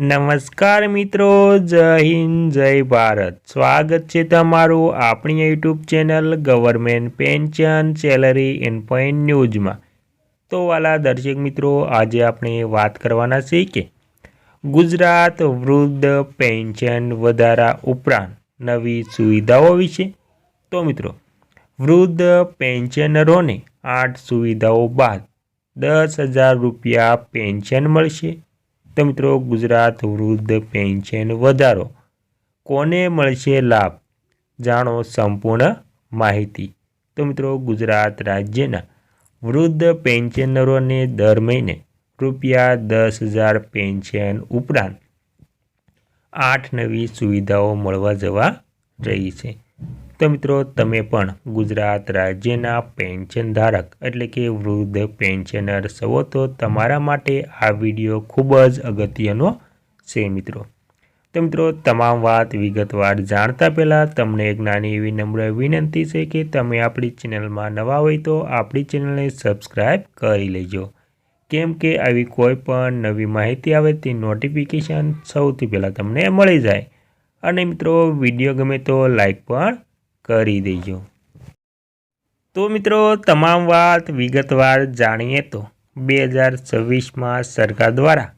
નમસ્કાર મિત્રો, જય હિન્દ, જય ભારત. સ્વાગત છે તમારું આપણી YouTube channel government pension salary and point ન્યૂઝમાં. તો વાલા દર્શક મિત્રો, આજે આપણે વાત કરવાના છીએ કે ગુજરાત વૃદ્ધ પેન્શન વધારા ઉપરાંત નવી સુવિધાઓ વિશે. તો મિત્રો, વૃદ્ધ પેન્શનરોને આઠ સુવિધાઓ બાદ દસ હજાર રૂપિયા પેન્શન મળશે. તો મિત્રો ગુજરાત વૃદ્ધ પેન્શન વધારો. કોને મળશે લાભ? જાણો સંપૂર્ણ માહિતી. તો મિત્રો ગુજરાત રાજ્યના વૃદ્ધ પેન્શનરોને દર મહિને રૂપિયા દસ હજાર પેન્શન ઉપરાંત આઠ નવી સુવિધાઓ મળવા જવા રહી છે. તો મિત્રો, તમે પણ ગુજરાત રાજ્યના પેન્શન ધારક એટલે કે વૃદ્ધ પેન્શનર સવો તો તમારા માટે આ વીડિયો ખૂબ જ અગત્યનો છે મિત્રો. તો મિત્રો, તમામ વાત વિગતવાર જાણતા પહેલાં તમને એક નાની એવી નમ્ર વિનંતી છે કે તમે આપણી ચેનલમાં નવા હોય તો આપણી ચેનલને સબસ્ક્રાઈબ કરી લેજો. કેમ કે આવી કોઈ પણ નવી માહિતી આવે તે નોટિફિકેશન સૌથી પહેલાં તમને મળી જાય. અને મિત્રો, વીડિયો ગમે તો લાઈક પણ કરી દેજો. તો મિત્રો, તમામ વાત વિગતવાર જાણીએ તો બે હજાર છવ્વીસમાં સરકાર દ્વારા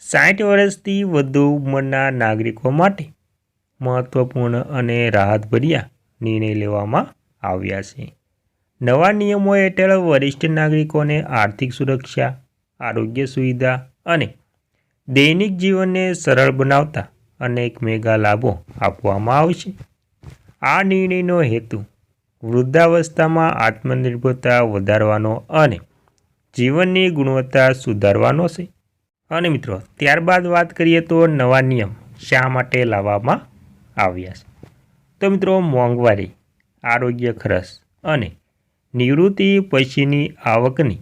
સાઠ વર્ષથી વધુ ઉંમરના નાગરિકો માટે મહત્ત્વપૂર્ણ અને રાહતભર્યા નિર્ણય લેવામાં આવ્યા છે. નવા નિયમો હેઠળ વરિષ્ઠ નાગરિકોને આર્થિક સુરક્ષા, આરોગ્ય સુવિધા અને દૈનિક જીવનને સરળ બનાવતા અનેક મેગા લાભો આપવામાં આવશે. આ નિર્ણયનો હેતુ વૃદ્ધાવસ્થામાં આત્મનિર્ભરતા વધારવાનો અને જીવનની ગુણવત્તા સુધારવાનો છે. અને મિત્રો, ત્યારબાદ વાત કરીએ તો નવા નિયમ શા માટે લાવવામાં આવ્યા છે. તો મિત્રો, મોંઘવારી, આરોગ્ય ખર્ચ અને નિવૃત્તિ પછીની આવકની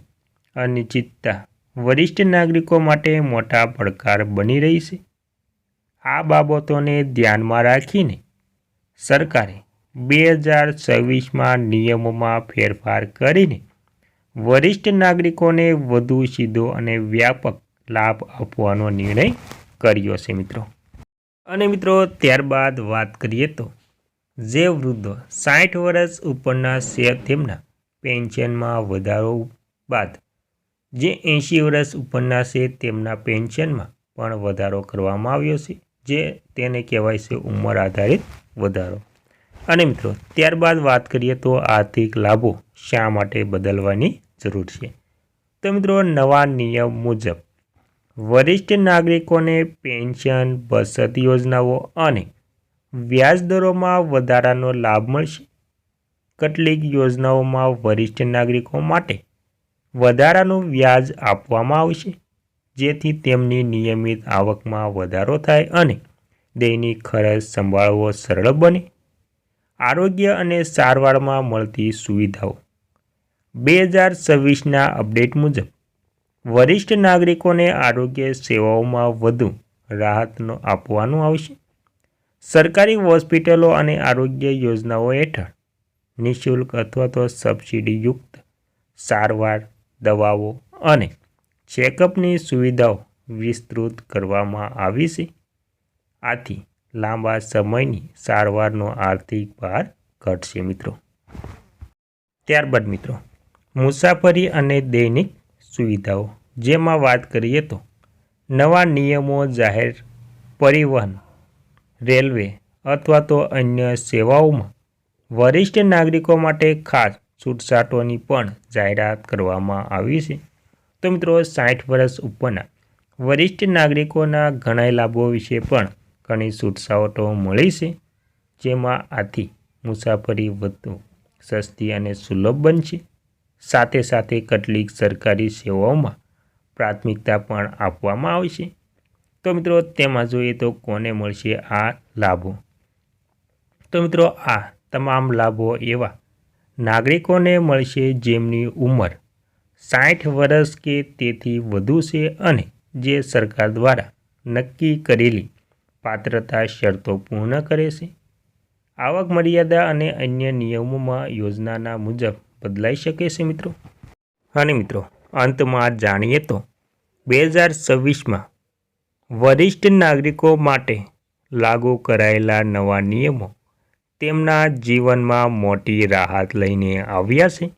અનિશ્ચિતતા વરિષ્ઠ નાગરિકો માટે મોટા પડકાર બની રહી છે. આ બાબતોને ધ્યાનમાં રાખીને સરકારે બે હજાર છવ્વીસમાં નિયમોમાં ફેરફાર કરીને વરિષ્ઠ નાગરિકોને વધુ સીધો અને વ્યાપક લાભ આપવાનો નિર્ણય કર્યો છે, મિત્રો. અને મિત્રો, ત્યારબાદ વાત કરીએ તો જે વૃદ્ધો સાઠ વર્ષ ઉપરના છે, તેમના પેન્શનમાં વધારો બાદ જે એંશી વર્ષ ઉપરના છે, તેમના પેન્શનમાં પણ વધારો કરવામાં આવ્યો છે. જે તેને કહેવાય છે ઉંમર આધારિત વધારો. અને મિત્રો, ત્યારબાદ વાત કરીએ તો આર્થિક લાભો શા માટે બદલવાની જરૂર છે? તો મિત્રો, નવા નિયમ મુજબ વરિષ્ઠ નાગરિકોને પેન્શન, બચત યોજનાઓ અને વ્યાજદરોમાં વધારાનો લાભ મળશે. કેટલીક યોજનાઓમાં વરિષ્ઠ નાગરિકો માટે વધારાનું વ્યાજ આપવામાં આવશે. જેથી તેમની નિયમિત આવકમાં વધારો થાય અને દૈનિક ખર્ચ સંભાળવો સરળ બને. આરોગ્ય અને સારવારમાં મળતી સુવિધાઓ. બે હજાર છવ્વીસના અપડેટ મુજબ, વરિષ્ઠ નાગરિકોને આરોગ્ય સેવાઓમાં વધુ રાહતનો આપવાનું આવશે. સરકારી હોસ્પિટલો અને આરોગ્ય યોજનાઓ હેઠળ નિઃશુલ્ક અથવા તો સબસિડીયુક્ત સારવાર, દવાઓ અને ચેકઅપની સુવિધાઓ વિસ્તૃત કરવામાં આવી છે. આથી લાંબા સમયની સારવારનો આર્થિક ભાર ઘટશે મિત્રો. ત્યારબાદ મિત્રો, મુસાફરી અને દૈનિક સુવિધાઓ. જેમાં વાત કરીએ તો, નવા નિયમો જાહેર પરિવહન, રેલવે અથવા તો અન્ય સેવાઓમાં વરિષ્ઠ નાગરિકો માટે ખાસ છૂટછાટોની પણ જાહેરાત કરવામાં આવી છે. તો મિત્રો સાઠ વર્ષ ઉપરના વરિષ્ઠ નાગરિકોના ઘણા લાભો વિશે પણ ઘણી છૂટછાટો મળી છે, જેમાં આથી મુસાફરી વધુ સસ્તી અને સુલભ બનશે. સાથે સાથે કેટલીક સરકારી સેવાઓમાં પ્રાથમિકતા પણ આપવામાં આવશે તો મિત્રો તેમાં જોઈએ તો કોને મળશે આ લાભો? તો મિત્રો આ તમામ લાભો એવા નાગરિકોને મળશે જેમની ઉંમર સાઠ વર્ષ કે તેથી વધુ છે અને જે સરકાર દ્વારા નક્કી કરેલી પાત્રતા શરતો પૂર્ણ કરે છે. આવક મર્યાદા અને અન્ય નિયમોમાં યોજનાના મુજબ બદલાઈ શકે છે મિત્રો. અને મિત્રો, અંતમાં જાણીએ તો બે હજાર છવ્વીસમાં વરિષ્ઠ નાગરિકો માટે લાગુ કરાયેલા નવા નિયમો તેમના જીવનમાં મોટી રાહત લઈને આવ્યા છે.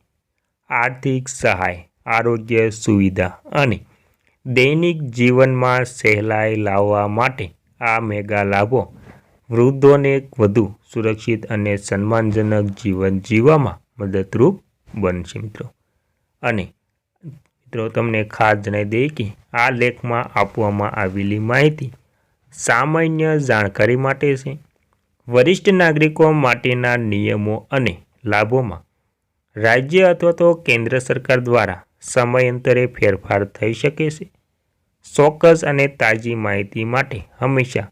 આર્થિક સહાય આરોગ્ય સુવિધા અને દૈનિક જીવનમાં સહેલાઈ લાવવા માટે આ મેગા લાભો વૃદ્ધોને વધુ સુરક્ષિત અને સન્માનજનક જીવન જીવવામાં મદદરૂપ બનશે મિત્રો. અને મિત્રો, તમને ખાસ જણાવી દઈએ કે આ લેખમાં આપવામાં આવેલી માહિતી સામાન્ય જાણકારી માટે છે. વરિષ્ઠ નાગરિકો માટેના નિયમો અને લાભોમાં રાજ્ય અથવા તો કેન્દ્ર સરકાર દ્વારા સમયાંતરે ફેરફાર થઈ શકે છે. ચોક્કસ અને તાજી માહિતી માટે હંમેશા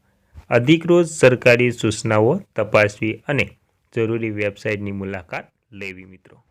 અધિકૃત સરકારી સૂચનાઓ તપાસવી અને જરૂરી વેબસાઇટની મુલાકાત લેવી મિત્રો.